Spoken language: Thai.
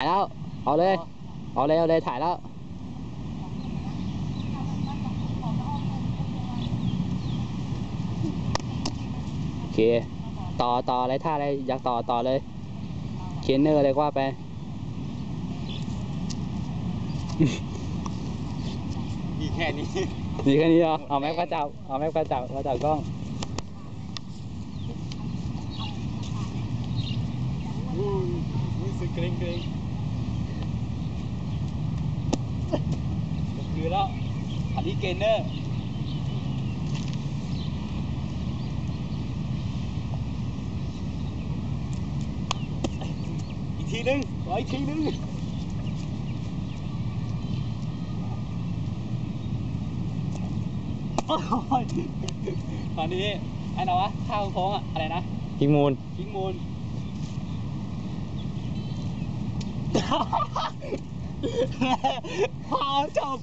ถ่ายแล้ว เอาเลย เอาเลย เอาเลย ถ่ายแล้ว โอเค ต่อต่ออะไรท่าอะไร อยากต่อต่อเลย เคนเนอร์อะไรก็ว่าไป มีแค่นี้ มีแค่นี้เหรอ เอาแม็กกระจับ เอาแม็กกระจับกระจับกล้องอู้รู้สึกเกรงเกรง คือแล้ว อันนี้เกนเนอร์อีกทีนึงขออีกทีนึงโอ้ยตอนนี้ไอ้นะวะข้าวโค้งอะอะไรนะพิกมูลพิงมูลพอจบ